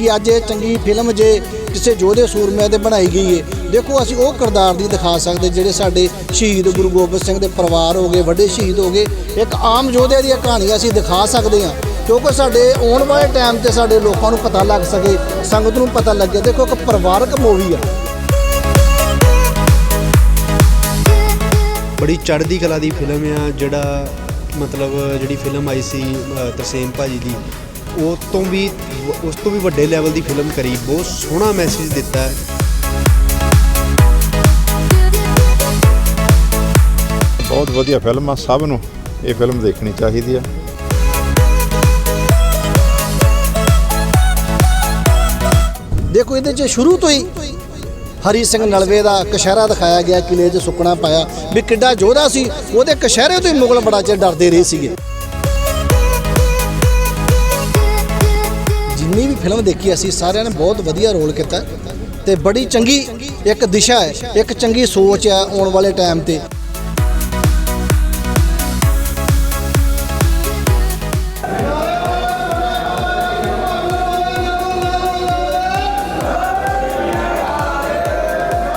ਕਿ ਅੱਜ ਇਹ ਚੰਗੀ ਫਿਲਮ ਜੇ ਕਿਸੇ ਯੋਧੇ ਸੂਰਮੇ ਤੇ ਬਣਾਈ ਗਈ ਏ। ਦੇਖੋ ਅਸੀਂ ਉਹ ਕਿਰਦਾਰ ਦੀ ਦਿਖਾ ਸਕਦੇ ਜਿਹੜੇ ਸਾਡੇ ਸ਼ਹੀਦ ਗੁਰੂ ਗੋਬਿੰਦ ਸਿੰਘ ਦੇ ਪਰਿਵਾਰ ਹੋ ਗਏ ਵੱਡੇ ਸ਼ਹੀਦ ਹੋ ਗਏ। ਇੱਕ ਆਮ ਯੋਧੇ ਦੀਆਂ ਕਹਾਣੀ ਅਸੀਂ ਦਿਖਾ ਸਕਦੇ ਹਾਂ ਕਿਉਂਕਿ ਸਾਡੇ ਆਉਣ ਵਾਲੇ ਟਾਈਮ ਤੇ ਸਾਡੇ ਲੋਕਾਂ ਨੂੰ ਪਤਾ ਲੱਗ ਸਕੇ ਸੰਗਤ ਨੂੰ ਪਤਾ ਲੱਗੇ। ਦੇਖੋ ਇੱਕ ਪਰਿਵਾਰਕ ਮੂਵੀ ਆ। ਬੜੀ ਚੜ੍ਹਦੀ ਕਲਾ ਦੀ ਫਿਲਮ ਆ ਜਿਹੜਾ ਮਤਲਬ ਜਿਹੜੀ ਫਿਲਮ ਆਈ ਸੀ ਅ, ਤਰਸੇਮ ਭਾਜੀ ਦੀ ਉਹ ਤੋਂ ਵੀ ਉਸ ਤੋਂ ਵੀ ਵੱਡੇ ਲੈਵਲ ਦੀ ਫਿਲਮ ਕਰੀ। ਬਹੁਤ ਸੋਹਣਾ ਮੈਸੇਜ ਦਿੱਤਾ। ਹੈ ਬਹੁਤ ਵਧੀਆ ਫਿਲਮ ਆ ਸਭ ਨੂੰ ਇਹ ਫਿਲਮ ਦੇਖਣੀ ਚਾਹੀਦੀ ਆ। ਦੇਖੋ ਇਹਦੇ 'ਚ ਸ਼ੁਰੂ ਤੋਂ ਹੀ ਹਰੀ ਸਿੰਘ ਨਲਵੇ ਦਾ ਕਸ਼ਹਿਰਾ ਦਿਖਾਇਆ ਗਿਆ ਕਿਲੇ 'ਚ ਸੁੱਕਣਾ ਪਾਇਆ। ਵੀ ਕਿੱਡਾ ਯੋਧਾ ਸੀ ਉਹਦੇ ਕਸ਼ਹਿਰੇ ਤੋਂ ਹੀ ਮੁਗਲ ਬੜਾ ਚਿਰ ਡਰਦੇ ਰਹੇ ਸੀਗੇ। ਜਿੰਨੀ ਵੀ ਫਿਲਮ ਦੇਖੀ ਅਸੀਂ, ਸਾਰਿਆਂ ਨੇ ਬਹੁਤ ਵਧੀਆ ਰੋਲ ਕੀਤਾ। ਤੇ ਬੜੀ ਚੰਗੀ ਇੱਕ ਦਿਸ਼ਾ ਹੈ, ਇੱਕ ਚੰਗੀ ਸੋਚ ਹੈ ਆਉਣ ਵਾਲੇ ਟਾਈਮ ਤੇ।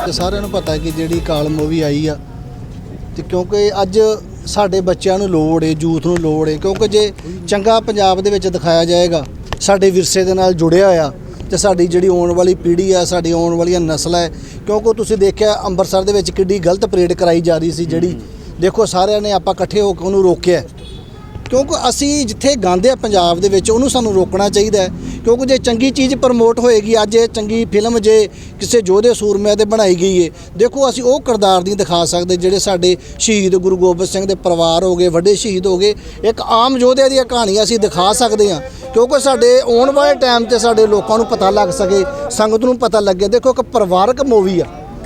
ਤੇ ਸਾਰਿਆਂ ਨੂੰ ਪਤਾ ਕਿ ਜਿਹੜੀ ਕਾਲ ਮੂਵੀ ਆਈ ਆ, ਤੇ ਕਿਉਂਕਿ ਅੱਜ ਸਾਡੇ ਬੱਚਿਆਂ ਨੂੰ ਲੋੜ ਏ, ਯੂਥ ਨੂੰ ਲੋੜ ਏ, ਕਿਉਂਕਿ ਜੇ ਚੰਗਾ ਪੰਜਾਬ ਦੇ ਵਿੱਚ ਦਿਖਾਇਆ ਜਾਏਗਾ ਸਾਡੇ ਵਿਰਸੇ ਦੇ ਨਾਲ ਜੁੜਿਆ ਆ ਤੇ ਸਾਡੀ ਜਿਹੜੀ ਆਉਣ ਵਾਲੀ ਪੀੜ੍ਹੀ ਆ ਸਾਡੀ ਆਉਣ ਵਾਲੀਆਂ ਨਸਲਾਂ ਹੈ ਕਿਉਂਕਿ ਤੁਸੀਂ ਦੇਖਿਆ ਅੰਮ੍ਰਿਤਸਰ ਦੇ ਵਿੱਚ ਕਿੱਡੀ ਗਲਤ ਪਰੇਡ ਕਰਾਈ ਜਾ ਰਹੀ ਸੀ ਜਿਹੜੀ ਦੇਖੋ ਸਾਰਿਆਂ ਨੇ ਆਪਾਂ ਇਕੱਠੇ ਹੋ ਕੇ ਉਹਨੂੰ ਰੋਕਿਆ। ਕਿਉਂਕਿ ਅਸੀਂ ਜਿੱਥੇ ਗਾਉਂਦੇ ਆ ਪੰਜਾਬ ਦੇ ਵਿੱਚ ਉਹਨੂੰ ਸਾਨੂੰ ਰੋਕਣਾ ਚਾਹੀਦਾ ਹੈ। ਕਿਉਂਕਿ ਜੇ ਚੰਗੀ ਚੀਜ਼ ਪ੍ਰਮੋਟ ਹੋਏਗੀ ਅੱਜ ਇਹ ਚੰਗੀ ਫਿਲਮ ਜੇ ਕਿਸੇ ਯੋਧੇ ਸੂਰਮੇ ਤੇ ਬਣਾਈ ਗਈ ਏ ਦੇਖੋ ਅਸੀਂ ਉਹ ਕਿਰਦਾਰ ਨਹੀਂ ਦਿਖਾ ਸਕਦੇ ਜਿਹੜੇ ਸਾਡੇ ਸ਼ਹੀਦ ਗੁਰੂ ਗੋਬਿੰਦ ਸਿੰਘ ਦੇ ਪਰਿਵਾਰ ਹੋ ਗਏ ਵੱਡੇ ਸ਼ਹੀਦ ਹੋ ਗਏ। ਇੱਕ ਆਮ ਯੋਧੇ ਦੀਆਂ ਕਹਾਣੀਆਂ ਅਸੀਂ ਦਿਖਾ ਸਕਦੇ ਹਾਂ। ਕਿਉਂਕਿ ਸਾਡੇ ਆਉਣ ਵਾਲੇ ਟਾਈਮ ਤੇ ਸਾਡੇ ਲੋਕਾਂ ਨੂੰ ਪਤਾ ਲੱਗ ਸਕੇ, ਸੰਗਤ ਨੂੰ ਪਤਾ ਲੱਗੇ। ਦੇਖੋ, ਇੱਕ ਪਰਿਵਾਰਕ ਮੂਵੀ ਆ।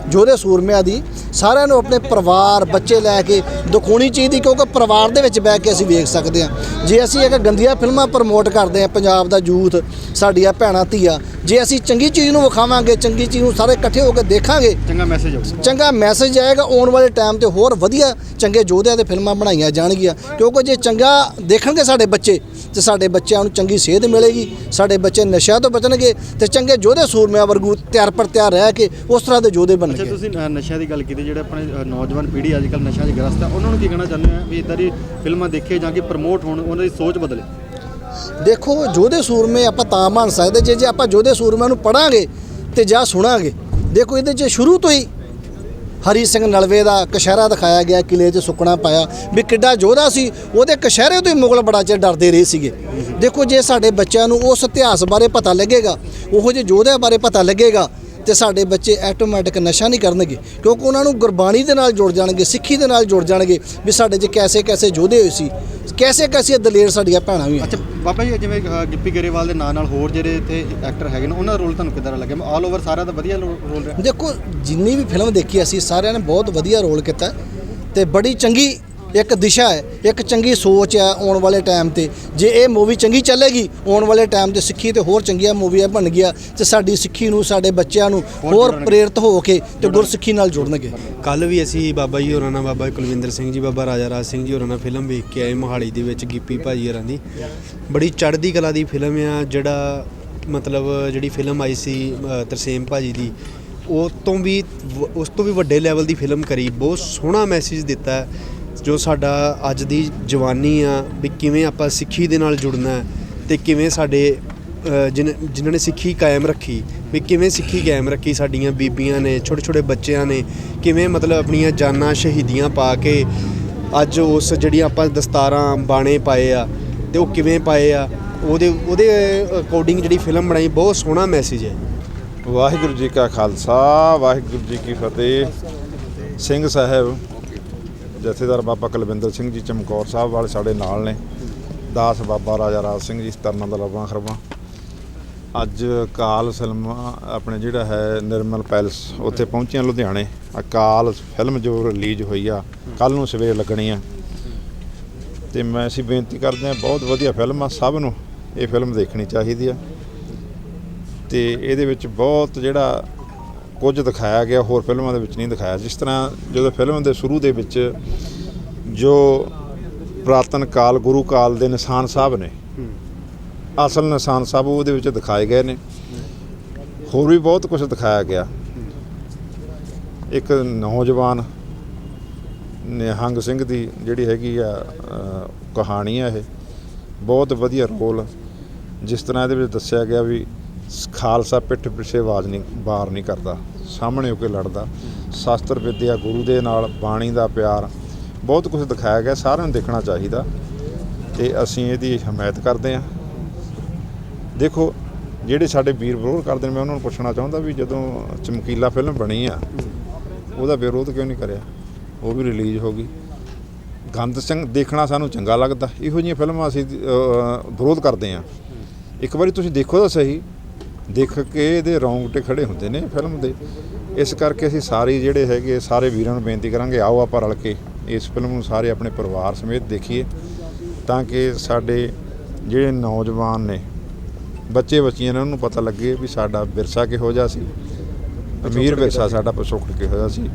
ਜੋਧੇ ਸੂਰਮਿਆਂ ਦੀ ਸਾਰਿਆਂ ਨੂੰ ਆਪਣੇ ਪਰਿਵਾਰ ਬੱਚੇ ਲੈ ਕੇ ਦਿਖਾਉਣੀ ਚਾਹੀਦੀ ਕਿਉਂਕਿ ਪਰਿਵਾਰ ਦੇ ਵਿੱਚ ਬਹਿ ਕੇ ਅਸੀਂ ਵੇਖ ਸਕਦੇ ਹਾਂ। ਜੇ ਅਸੀਂ ਇੱਕ ਗੰਦੀਆਂ ਫਿਲਮਾਂ ਪ੍ਰਮੋਟ ਕਰਦੇ ਹਾਂ ਪੰਜਾਬ ਦਾ ਯੂਥ ਸਾਡੀਆਂ ਭੈਣਾਂ ਧੀਆਂ ਜੇ ਅਸੀਂ ਚੰਗੀ ਚੀਜ਼ ਨੂੰ ਵਿਖਾਵਾਂਗੇ ਚੰਗੀ ਚੀਜ਼ ਨੂੰ ਸਾਰੇ ਇਕੱਠੇ ਹੋ ਕੇ ਦੇਖਾਂਗੇ ਚੰਗਾ ਮੈਸੇਜ ਆਊ ਚੰਗਾ ਮੈਸੇਜ ਆਏਗਾ ਆਉਣ ਵਾਲੇ ਟਾਈਮ ਤੇ ਹੋਰ ਵਧੀਆ ਚੰਗੇ ਯੋਧਿਆਂ ਦੇ ਫਿਲਮਾਂ ਬਣਾਈਆਂ ਜਾਣਗੀਆਂ। ਕਿਉਂਕਿ ਜੇ ਚੰਗਾ ਦੇਖਣਗੇ ਸਾਡੇ ਬੱਚੇ ਤੇ ਸਾਡੇ ਬੱਚਿਆਂ ਨੂੰ ਚੰਗੀ ਸਿਹਤ ਮਿਲੇਗੀ ਸਾਡੇ ਬੱਚੇ ਨਸ਼ਿਆਂ ਤੋਂ ਬਚਣਗੇ ਤੇ ਚੰਗੇ ਯੋਧੇ ਸੂਰਮਿਆਂ ਵਰਗੂ ਤਿਆਰ ਪਰ ਤਿਆਰ ਰਹਿ ਕੇ ਉਸ ਤਰ੍ਹਾਂ ਦੇ ਯੋਧੇ ਅੱਛਾ ਤੁਸੀਂ ਅ, ਨਸ਼ਿਆਂ ਦੀ ਗੱਲ ਕੀਤੀ ਜਿਹੜੇ ਆਪਣੇ ਅ, ਨੌਜਵਾਨ ਪੀੜ੍ਹੀ ਅੱਜ ਕੱਲ੍ਹ ਨਸ਼ਿਆਂ 'ਚ ਗ੍ਰਸਤ ਹੈ ਉਹਨਾਂ ਨੂੰ ਕੀ ਕਹਿਣਾ ਚਾਹੁੰਦੇ ਆ ਵੀ ਇਦਾਂ ਦੀ ਫਿਲਮਾਂ ਦੇਖੇ ਜਾਂ ਕਿ ਪ੍ਰਮੋਟ ਹੋਣ ਉਹਨਾਂ ਦੀ ਸੋਚ ਬਦਲੇ? ਦੇਖੋ ਯੋਧੇ ਸੂਰਮੇ ਆਪਾਂ ਤਾਂ ਬਣ ਸਕਦੇ ਜੇ ਜੇ ਆਪਾਂ ਯੋਧੇ ਸੂਰਮਿਆਂ ਨੂੰ ਪੜਾਂਗੇ ਤੇ ਜਾਂ ਸੁਣਾਂਗੇ ਦੇਖੋ ਇਹਦੇ 'ਚ ਸ਼ੁਰੂ ਤੋਂ ਹੀ ਹਰੀ ਸਿੰਘ ਨਲਵੇ ਦਾ ਕਸ਼ਹਿਰਾ ਦਿਖਾਇਆ ਗਿਆ ਕਿਲੇ 'ਚ ਸੁੱਕਣਾ ਪਾਇਆ ਵੀ ਕਿੱਡਾ ਯੋਧਾ ਸੀ ਉਹਦੇ ਕਸ਼ਹਿਰੇ ਤੋਂ ਹੀ ਮੁਗਲ ਬੜਾ ਚਿਰ ਡਰਦੇ ਰਹੇ ਸੀਗੇ। ਦੇਖੋ ਜੇ ਸਾਡੇ ਬੱਚਿਆਂ ਨੂੰ ਉਸ ਇਤਿਹਾਸ ਬਾਰੇ ਪਤਾ ਲੱਗੇਗਾ ਉਹੋ ਜਿਹੇ ਯੋਧਿਆਂ ਬਾਰੇ ਪਤਾ ਲੱਗੇਗਾ ਤੇ ਸਾਡੇ ਬੱਚੇ ਆਟੋਮੈਟਿਕ ਨਸ਼ਾ ਨਹੀਂ ਕਰਨਗੇ ਕਿਉਂਕਿ ਉਹਨਾਂ ਨੂੰ ਗੁਰਬਾਣੀ ਦੇ ਨਾਲ ਜੁੜ ਜਾਣਗੇ ਸਿੱਖੀ ਦੇ ਨਾਲ ਜੁੜ ਜਾਣਗੇ ਵੀ ਸਾਡੇ 'ਚ ਕੈਸੇ ਕੈਸੇ ਯੋਧੇ ਹੋਏ ਸੀ ਕੈਸੇ ਕੈਸੇ ਦਲੇਰ ਸਾਡੀਆਂ ਭੈਣਾਂ ਵੀ ਅੱਛਾ ਬਾਬਾ ਜੀ ਜਿਵੇਂ ਗਿੱਪੀ ਗਰੇਵਾਲ ਦੇ ਨਾਂ ਨਾਲ ਹੋਰ ਜਿਹੜੇ ਇੱਥੇ ਐਕਟਰ ਹੈਗੇ ਨੇ ਉਹਨਾਂ ਦਾ ਰੋਲ ਤੁਹਾਨੂੰ ਕਿੱਦਾਂ ਲੱਗਿਆ? ਆਲ ਓਵਰ ਸਾਰਿਆਂ ਦਾ ਵਧੀਆ ਰੋਲ ਰਿਹਾ। ਦੇਖੋ ਜਿੰਨੀ ਵੀ ਫਿਲਮ ਦੇਖੀ ਅਸੀਂ ਸਾਰਿਆਂ ਨੇ ਬਹੁਤ ਵਧੀਆ ਰੋਲ ਕੀਤਾ ਤੇ ਬੜੀ ਚੰਗੀ ਇੱਕ ਦਿਸ਼ਾ ਹੈ ਇੱਕ ਚੰਗੀ ਸੋਚ ਹੈ ਆਉਣ ਵਾਲੇ ਟਾਈਮ ਤੇ। ਜੇ ਇਹ ਮੂਵੀ ਚੰਗੀ ਚੱਲੇਗੀ ਆਉਣ ਵਾਲੇ ਟਾਈਮ ਤੇ ਸਿੱਖੀ ਤੇ ਹੋਰ ਚੰਗੀਆਂ ਮੂਵੀਆਂ ਬਣ ਗਿਆ ਤੇ ਸਾਡੀ ਸਿੱਖੀ ਨੂੰ ਸਾਡੇ ਬੱਚਿਆਂ ਨੂੰ ਹੋਰ। ਪ੍ਰੇਰਿਤ ਹੋ ਕੇ ਤੇ ਗੁਰਸਿੱਖੀ ਨਾਲ ਜੁੜਨਗੇ। ਕੱਲ ਵੀ ਅਸੀਂ ਬਾਬਾ ਜੀ ਹੋਰਾਂ ਨਾਲ ਬਾਬਾ ਕੁਲਵਿੰਦਰ ਸਿੰਘ ਜੀ ਬਾਬਾ ਰਾਜਾ ਰਾਜ ਸਿੰਘ ਜੀ ਹੋਰਾਂ ਨਾਲ ਫਿਲਮ ਵੇਖ ਕੇ ਆਏ ਮੋਹਾਲੀ ਦੇ ਵਿੱਚ ਗਿੱਪੀ ਭਾਜੀ ਹੋਰਾਂ ਦੀ। ਬੜੀ ਚੜ੍ਹਦੀ ਕਲਾ ਦੀ ਫਿਲਮ ਆ ਜਿਹੜਾ ਮਤਲਬ ਜਿਹੜੀ ਫਿਲਮ ਆਈ ਸੀ ਤਰਸੇਮ ਭਾਜੀ ਦੀ ਉਹ ਤੋਂ ਵੀ ਵ- ਉਸ ਤੋਂ ਵੀ ਵੱਡੇ ਲੈਵਲ ਦੀ ਫਿਲਮ ਕਰੀ। ਬਹੁਤ ਸੋਹਣਾ ਮੈਸੇਜ ਦਿੱਤਾ। ਹੈ, ਜੋ ਸਾਡਾ ਅੱਜ ਦੀ ਜਵਾਨੀ ਆ, ਵੀ ਕਿਵੇਂ ਆਪਾਂ ਸਿੱਖੀ ਦੇ ਨਾਲ ਜੁੜਨਾ ਹੈ ਤੇ ਕਿਵੇਂ ਸਾਡੇ ਜਿਨ, ਜਿਨ੍ਹਾਂ ਨੇ ਸਿੱਖੀ ਕਾਇਮ ਰੱਖੀ, ਵੀ ਕਿਵੇਂ ਸਿੱਖੀ ਕਾਇਮ ਰੱਖੀ ਸਾਡੀਆਂ ਬੀਬੀਆਂ ਨੇ ਛੋਟੇ ਛੋਟੇ ਬੱਚਿਆਂ ਨੇ, ਕਿਵੇਂ ਮਤਲਬ ਆਪਣੀਆਂ ਜਾਨਾਂ ਸ਼ਹੀਦੀਆਂ ਪਾ ਕੇ ਅੱਜ ਉਸ ਜਿਹੜੀਆਂ ਆਪਾਂ ਦਸਤਾਰਾਂ ਬਾਣੇ ਪਾਏ ਆ ਤੇ ਉਹ ਕਿਵੇਂ ਪਾਏ ਆ, ਉਹਦੇ ਉਹਦੇ ਅਕੋਰਡਿੰਗ ਜਿਹੜੀ ਫਿਲਮ ਬਣਾਈ ਬਹੁਤ ਸੋਹਣਾ ਮੈਸੇਜ ਹੈ। ਵਾਹਿਗੁਰੂ ਜੀ ਕਾ ਖਾਲਸਾ, ਵਾਹਿਗੁਰੂ ਜੀ ਕੀ ਫਤਿਹ। ਸਿੰਘ ਸਾਹਿਬ ਜਥੇਦਾਰ ਬਾਬਾ ਕੁਲਵਿੰਦਰ ਸਿੰਘ ਜੀ ਚਮਕੌਰ ਸਾਹਿਬ ਵਾਲੇ ਸਾਡੇ ਨਾਲ ਨੇ। ਦਾਸ ਬਾਬਾ ਰਾਜਾ ਰਾਜ ਸਿੰਘ ਜੀ ਤਰਨਾਂ ਦਾ ਲਬਾਂ ਖਰਵਾਂ। ਅੱਜ ਕਾਲ ਫਿਲਮ, ਆਪਣੇ ਜਿਹੜਾ ਹੈ ਨਿਰਮਲ ਪੈਲਸ, ਉੱਥੇ ਪਹੁੰਚੀਆਂ ਲੁਧਿਆਣੇ। ਅਕਾਲ ਫਿਲਮ ਜੋ ਰਿਲੀਜ਼ ਹੋਈ ਆ ਕੱਲ ਨੂੰ ਸਵੇਰ ਲੱਗਣੀ ਆ। ਤੇ ਮੈਂ ਅਸੀਂ ਬੇਨਤੀ ਕਰਦੇ ਹਾਂ, ਬਹੁਤ ਵਧੀਆ ਫਿਲਮ ਆ, ਸਭ ਨੂੰ ਇਹ ਫਿਲਮ ਦੇਖਣੀ ਚਾਹੀਦੀ ਆ। ਤੇ ਇਹਦੇ ਵਿੱਚ ਬਹੁਤ ਜਿਹੜਾ ਕੁਝ ਦਿਖਾਇਆ ਗਿਆ, ਹੋਰ ਫਿਲਮਾਂ ਦੇ ਵਿੱਚ ਨਹੀਂ ਦਿਖਾਇਆ। ਜਿਸ ਤਰ੍ਹਾਂ ਜਦੋਂ ਫਿਲਮ ਦੇ ਸ਼ੁਰੂ ਦੇ ਵਿੱਚ ਜੋ ਪ੍ਰਾਤਨ ਕਾਲ, ਗੁਰੂ ਕਾਲ ਦੇ ਨਿਸ਼ਾਨ ਸਾਹਿਬ ਨੇ, ਅਸਲ ਨਿਸ਼ਾਨ ਸਾਹਿਬ ਉਹਦੇ ਵਿੱਚ ਦਿਖਾਏ ਗਏ ਨੇ। ਹੋਰ ਵੀ ਬਹੁਤ ਕੁਝ ਦਿਖਾਇਆ ਗਿਆ। ਇੱਕ ਨੌਜਵਾਨ ਨਿਹੰਗ ਸਿੰਘ ਦੀ ਜਿਹੜੀ ਹੈਗੀ ਆ ਕਹਾਣੀ ਆ ਇਹ, ਬਹੁਤ ਵਧੀਆ ਰੋਲ, ਜਿਸ ਤਰ੍ਹਾਂ ਇਹਦੇ ਵਿੱਚ ਦੱਸਿਆ ਗਿਆ ਵੀ ਖਾਲਸਾ ਪਿੱਠ ਪਿੱਛੇ ਆਵਾਜ਼ ਨਹੀਂ ਬਾਰ ਨਹੀਂ ਕਰਦਾ। ਸਾਹਮਣੇ ਹੋ ਕੇ ਲੜਦਾ। ਸ਼ਾਸਤਰ ਵਿਦਿਆ ਗੁਰੂ ਦੇ ਨਾਲ, ਬਾਣੀ ਦਾ ਪਿਆਰ। ਬਹੁਤ ਕੁਝ ਦਿਖਾਇਆ ਗਿਆ, ਸਾਰਿਆਂ ਨੂੰ ਦੇਖਣਾ ਚਾਹੀਦਾ। ਤੇ ਅਸੀਂ ਇਹਦੀ ਹਮਾਇਤ ਕਰਦੇ ਹਾਂ। ਦੇਖੋ, ਜਿਹੜੇ ਸਾਡੇ ਵੀਰ ਵਿਰੋਧ ਕਰਦੇ ਨੇ, ਮੈਂ ਉਹਨਾਂ ਨੂੰ ਪੁੱਛਣਾ ਚਾਹੁੰਦਾ ਵੀ ਜਦੋਂ ਚਮਕੀਲਾ ਫਿਲਮ ਬਣੀ ਆ, ਉਹਦਾ ਵਿਰੋਧ ਕਿਉਂ ਨਹੀਂ ਕਰਿਆ? ਉਹ ਵੀ ਰਿਲੀਜ਼ ਹੋ ਗਈ। ਗੰਦ ਸਿੰਘ ਦੇਖਣਾ ਸਾਨੂੰ ਚੰਗਾ ਲੱਗਦਾ। ਇਹੋ ਜਿਹੀਆਂ ਫਿਲਮਾਂ ਅਸੀਂ ਵਿਰੋਧ ਕਰਦੇ ਹਾਂ। ਇੱਕ ਵਾਰੀ ਤੁਸੀਂ ਦੇਖੋ ਤਾਂ ਸਹੀ। ਦੇਖ ਕੇ ਇਹਦੇ ਰੌਂਗਟੇ ਖੜੇ ਹੁੰਦੇ ਨੇ ਫਿਲਮ ਦੇ। ਇਸ ਕਰਕੇ ਅਸੀਂ ਸਾਰੇ ਜਿਹੜੇ ਹੈਗੇ ਸਾਰੇ ਵੀਰਾਂ ਨੂੰ ਬੇਨਤੀ ਕਰਾਂਗੇ ਆਓ ਆਪਾਂ ਰਲ ਕੇ ਇਸ ਫਿਲਮ ਨੂੰ ਸਾਰੇ ਆਪਣੇ ਪਰਿਵਾਰ ਸਮੇਤ ਦੇਖੀਏ ਤਾਂ ਕਿ ਸਾਡੇ ਜਿਹੜੇ ਨੌਜਵਾਨ ਨੇ ਬੱਚੇ ਬੱਚੀਆਂ ਨੇ ਉਹਨਾਂ ਨੂੰ ਪਤਾ ਲੱਗੇ ਵੀ ਸਾਡਾ ਵਿਰਸਾ ਕਿਹੋ ਜਿਹਾ ਸੀ। ਅਮੀਰ ਵਿਰਸਾ ਸਾਡਾ ਪਿਛੋਕੜ ਕਿਹੋ ਜਿਹਾ ਸੀ।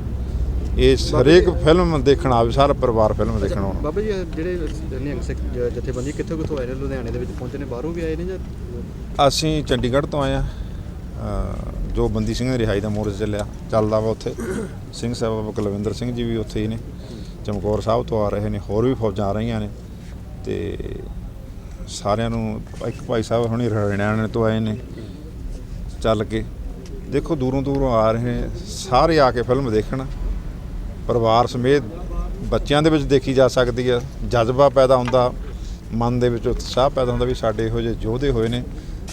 ਇਹ ਹਰੇਕ ਫਿਲਮ ਦੇਖਣ ਆਵੇ ਸਾਰਾ ਪਰਿਵਾਰ ਫਿਲਮ ਦੇਖਣ ਆਉਣਾ। ਬਾਬਾ ਜੀ ਜਿਹੜੇ ਨਿਹੰਗ ਸਿੱਖ ਜਥੇਬੰਦੀ ਕਿੱਥੋਂ ਕਿੱਥੋਂ ਆਏ ਨੇ? ਲੁਧਿਆਣੇ ਦੇ ਵਿੱਚ ਪਹੁੰਚੇ ਨੇ ਬਾਹਰੋਂ ਵੀ ਆਏ ਨੇ ਜਾਂ? ਅਸੀਂ ਚੰਡੀਗੜ੍ਹ ਤੋਂ ਆਏ ਆ ਜੋ ਬੰਦੀ ਸਿੰਘ ਦੀ ਰਿਹਾਈ ਦਾ ਮੋਰਚਾ ਚੱਲਿਆ ਚੱਲਦਾ ਵਾ ਉੱਥੇ। ਸਿੰਘ ਸਾਹਿਬ ਬਾਬਾ ਕੁਲਵਿੰਦਰ ਸਿੰਘ ਜੀ ਵੀ ਉੱਥੇ ਹੀ ਨੇ। ਚਮਕੌਰ ਸਾਹਿਬ ਤੋਂ ਆ ਰਹੇ ਨੇ ਹੋਰ ਵੀ ਫੌਜਾਂ ਆ ਰਹੀਆਂ ਨੇ। ਤੇ ਸਾਰਿਆਂ ਨੂੰ ਇੱਕ ਭਾਈ ਸਾਹਿਬ ਹੁਣੀ ਹਰਿਆਣੇ ਤੋਂ ਆਏ ਨੇ ਚੱਲ ਕੇ। ਦੇਖੋ ਦੂਰੋਂ ਦੂਰੋਂ ਆ ਰਹੇ ਸਾਰੇ ਆ ਕੇ ਫਿਲਮ ਦੇਖਣ। ਪਰਿਵਾਰ ਸਮੇਤ ਬੱਚਿਆਂ ਦੇ ਵਿੱਚ ਦੇਖੀ ਜਾ ਸਕਦੀ ਹੈ। ਜਜ਼ਬਾ ਪੈਦਾ ਹੁੰਦਾ ਮਨ ਦੇ ਵਿੱਚ ਉਤਸ਼ਾਹ ਪੈਦਾ ਹੁੰਦਾ ਵੀ ਸਾਡੇ ਇਹੋ ਜਿਹੇ ਯੋਧੇ ਹੋਏ ਨੇ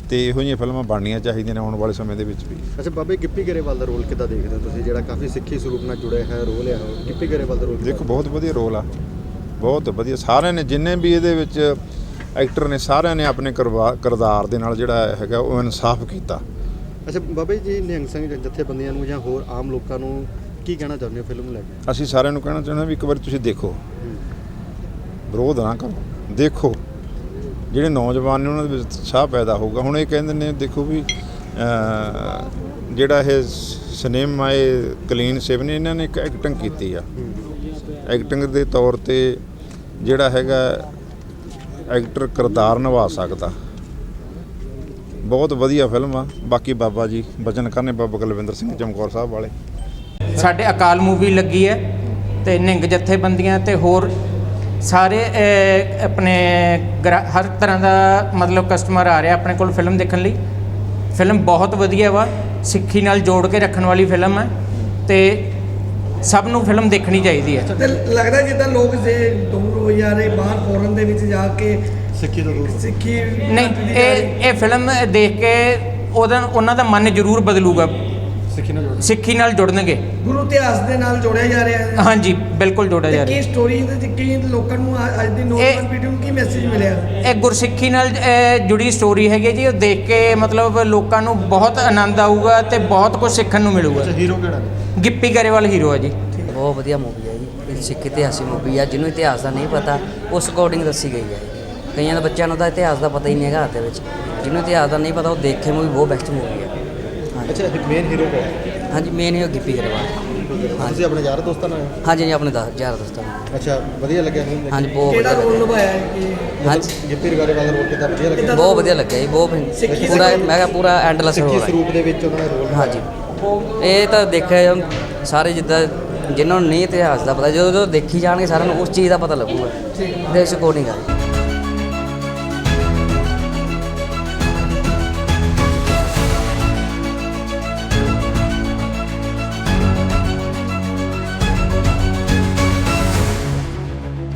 ਤੇ ਇਹੋ ਜਿਹੀਆਂ ਫਿਲਮਾਂ ਬਣਨੀਆਂ ਚਾਹੀਦੀਆਂ ਨੇ ਆਉਣ ਵਾਲੇ ਸਮੇਂ ਦੇ ਵਿੱਚ ਵੀ। ਅੱਛਾ ਬਾਬੇ ਗਿੱਪੀ ਗਰੇਵਾਲ ਦਾ ਰੋਲ ਕਿੱਦਾਂ ਦੇਖਦੇ ਹੋ ਤੁਸੀਂ? ਜਿਹੜਾ ਕਾਫੀ ਸਿੱਖੀ ਸਰੂਪ ਨਾਲ ਜੁੜਿਆ ਹੈ ਰੋਲ ਹੈ ਉਹ ਗਿੱਪੀ ਗਰੇਵਾਲ ਦਾ ਰੋਲ ਦੇਖੋ ਬਹੁਤ ਵਧੀਆ ਰੋਲ ਆ। ਬਹੁਤ ਵਧੀਆ। ਸਾਰਿਆਂ ਨੇ ਜਿੰਨੇ ਵੀ ਇਹਦੇ ਵਿੱਚ ਐਕਟਰ ਨੇ ਸਾਰਿਆਂ ਨੇ ਆਪਣੇ ਕਿਰਦਾਰ ਦੇ ਨਾਲ ਜਿਹੜਾ ਹੈਗਾ ਉਹ ਇਨਸਾਫ ਕੀਤਾ। ਅੱਛਾ ਬਾਬਾ ਜੀ ਨਿਹੰਗ ਸਿੰਘ ਜਥੇਬੰਦੀਆਂ ਨੂੰ ਜਾਂ ਹੋਰ ਆਮ ਲੋਕਾਂ ਨੂੰ ਕੀ ਕਹਿਣਾ ਚਾਹੁੰਦੇ ਹੋ ਫਿਲਮ ਲੈ ਕੇ? ਅਸੀਂ ਸਾਰਿਆਂ ਨੂੰ ਕਹਿਣਾ ਚਾਹੁੰਦੇ ਹਾਂ ਵੀ ਇੱਕ ਵਾਰੀ ਤੁਸੀਂ ਦੇਖੋ। ਵਿਰੋਧ ਨਾ ਕਰੋ। ਦੇਖੋ। ਜਿਹੜੇ ਨੌਜਵਾਨ ਨੇ ਉਹਨਾਂ ਦੇ ਵਿੱਚ ਸ਼ਾਹ ਪੈਦਾ ਹੋਊਗਾ। ਹੁਣ ਇਹ ਕਹਿੰਦੇ ਨੇ, ਦੇਖੋ ਵੀ ਜਿਹੜਾ ਇਹ ਸਿਨੇਮਾਏ ਕਲੀਨ ਸੇਵ ਨੇ, ਇਹਨਾਂ ਨੇ ਇੱਕ ਐਕਟਿੰਗ ਕੀਤੀ ਆ। ਐਕਟਿੰਗ ਦੇ ਤੌਰ ਤੇ ਜਿਹੜਾ ਹੈਗਾ ਐਕਟਰ ਕਿਰਦਾਰ ਨਿਭਾ ਸਕਦਾ। ਬਹੁਤ ਵਧੀਆ ਫਿਲਮ ਆ। ਬਾਕੀ ਬਾਬਾ ਜੀ, ਬਚਨ ਕਰਨੇ ਬਾਬਾ ਕੁਲਵਿੰਦਰ ਸਿੰਘ ਚਮਕੌਰ ਸਾਹਿਬ ਵਾਲੇ। ਸਾਡੇ ਅਕਾਲ ਮੂਵੀ ਲੱਗੀ ਹੈ ਤੇ ਨਿੰਗ ਜਥੇਬੰਦੀਆਂ ਤੇ ਹੋਰ ਸਾਰੇ ਆਪਣੇ ਗਰਾ- ਹਰ ਤਰ੍ਹਾਂ ਦਾ ਮਤਲਬ ਕਸਟਮਰ ਆ ਰਿਹਾ ਆਪਣੇ ਕੋਲ ਫਿਲਮ ਦੇਖਣ ਲਈ। ਫਿਲਮ ਬਹੁਤ ਵਧੀਆ ਵਾ ਸਿੱਖੀ ਨਾਲ ਜੋੜ ਕੇ ਰੱਖਣ ਵਾਲੀ ਫਿਲਮ ਹੈ ਤੇ ਸਭ ਨੂੰ ਫਿਲਮ ਦੇਖਣੀ ਚਾਹੀਦੀ ਹੈ। ਤੇ ਲੱਗਦਾ ਜਿੱਦਾਂ ਲੋਕ ਜੇ ਦੂਰ ਹੋ ਜਾ ਰਹੇ ਬਾਹਰ ਫੋਰਨ ਦੇ ਵਿੱਚ ਜਾ ਕੇ ਸਿੱਖੀ ਤੋਂ ਦੂਰ ਸਿੱਖੀ ਨਹੀਂ ਇਹ ਇਹ ਫਿਲਮ ਦੇਖ ਕੇ ਉਹਦਾ ਉਹਨਾਂ ਦਾ ਮਨ ਜ਼ਰੂਰ ਬਦਲੂਗਾ। ਸਿੱਖੀ ਨਾਲ ਜੁੜ ਸਿੱਖੀ ਨਾਲ ਜੁੜਨਗੇ। ਗੁਰੂ ਇਤਿਹਾਸ ਦੇ ਨਾਲ ਜੋੜਿਆ ਜਾ ਰਿਹਾ ਹੈ। ਹਾਂਜੀ ਬਿਲਕੁਲ ਜੋੜਿਆ ਜਾ ਤੇ ਰਿਹਾ। ਕੀ ਸਟੋਰੀ ਦੇ ਵਿੱਚ ਕੀ ਲੋਕਾਂ ਨੂੰ ਅ- ਅੱਜ ਦੀ ਨੌਜਵਾਨ ਪੀੜ੍ਹੀ ਨੂੰ ਕੀ ਮੈਸੇਜ ਮਿਲਿਆ? ਇਹ ਗੁਰਸਿੱਖੀ ਨਾਲ ਅਹ, ਜੁੜੀ ਸਟੋਰੀ ਹੈਗੀ ਜੀ ਉਹ ਦੇਖ ਕੇ ਮਤਲਬ ਲੋਕਾਂ ਨੂੰ ਬਹੁਤ ਆਨੰਦ ਆਊਗਾ ਤੇ ਬਹੁਤ ਕੁਝ ਸਿੱਖਣ ਨੂੰ ਮਿਲੂਗਾ। ਹੀਰੋ ਕਿਹੜਾ? ਗਿੱਪੀ ਗਰੇਵਾਲ ਹੀਰੋ ਹੈ ਜੀ। ਬਹੁਤ ਵਧੀਆ ਮੂਵੀ ਹੈ ਜੀ ਇਹ ਸਿੱਖ ਇਤਿਹਾਸੀ ਮੂਵੀ ਆ ਜਿਹਨੂੰ ਇਤਿਹਾਸ ਦਾ ਨਹੀਂ ਪਤਾ ਉਸ ਅਕੋਰਡਿੰਗ ਦੱਸੀ ਗਈ ਹੈ ਕਈਆਂ ਦੇ ਬੱਚਿਆਂ ਨੂੰ ਤਾਂ ਇਤਿਹਾਸ ਦਾ ਪਤਾ ਹੀ ਨਹੀਂ ਹੈਗਾ ਹੱਥ ਦੇ ਵਿੱਚ। ਜਿਹਨੂੰ ਇਤਿਹਾਸ ਦਾ ਨਹੀਂ ਪਤਾ ਉਹ ਦੇਖੇ ਮੂਵੀ ਬਹੁਤ ਬੈਸਟ ਮੂਵੀ ਹੈ ਅੱਛਾ ਮੇਨ ਹੀਰੋ ਕੌਣ? ਹੈ ਹਾਂਜੀ ਮੇਨ ਹੀ ਉਹ ਗਿੱਪੀ ਗਰੇਵਾਲ। ਤੁਸੀਂ ਆਪਣੇ ਯਾਰ ਦੋਸਤਾਂ ਨਾਲ? ਆਏ ਹੋ? ਹਾਂਜੀ ਜੀ ਆਪਣੇ ਦਾ ਯਾਰ ਦੋਸਤਾਂ ਨੂੰ ਅੱਛਾ ਵਧੀਆ ਲੱਗਿਆ ਦੇਖ ਹਾਂਜੀ ਬਹੁਤ ਕਿਹੜਾ ਵਧੀਆ ਰੋਲ ਲੱਗਿਆ। ਨਿਭਾਇਆ ਹੈ ਕਿ ਹਾਂਜੀ। ਗਿੱਪੀ ਗਰੇਵਾਲ ਦਾ ਰੋਲ ਕਿੱਦਾਂ ਵਧੀਆ ਲੱਗਿਆ? ਬਹੁਤ ਵਧੀਆ ਲੱਗਿਆ ਜੀ ਬਹੁਤ ਸਿੱਖੀ ਪੂਰਾ ਮੈਂ ਕਿਹਾ ਪੂਰਾ ਐਂਡਲੈਸ ਹੈ। ਸਰੂਪ ਦੇ ਵਿੱਚ ਉਹਨਾਂ ਨੇ ਰੋਲ ਹਾਂਜੀ। ਇਹ ਤਾਂ ਦੇਖਿਆ ਜਾ- ਸਾਰੇ ਜਿੱਦਾਂ ਜਿਨ੍ਹਾਂ ਨੂੰ ਨਹੀਂ ਇਤਿਹਾਸ ਦਾ ਪਤਾ ਜਦੋਂ ਜਦੋਂ ਦੇਖੀ ਜਾਣਗੇ ਸਾਰਿਆਂ ਨੂੰ ਉਸ ਚੀਜ਼ ਦਾ ਪਤਾ ਲੱਗੂਗਾ। ਦੇ ਇਸ ਅਕੋਰਡਿੰਗ ਆ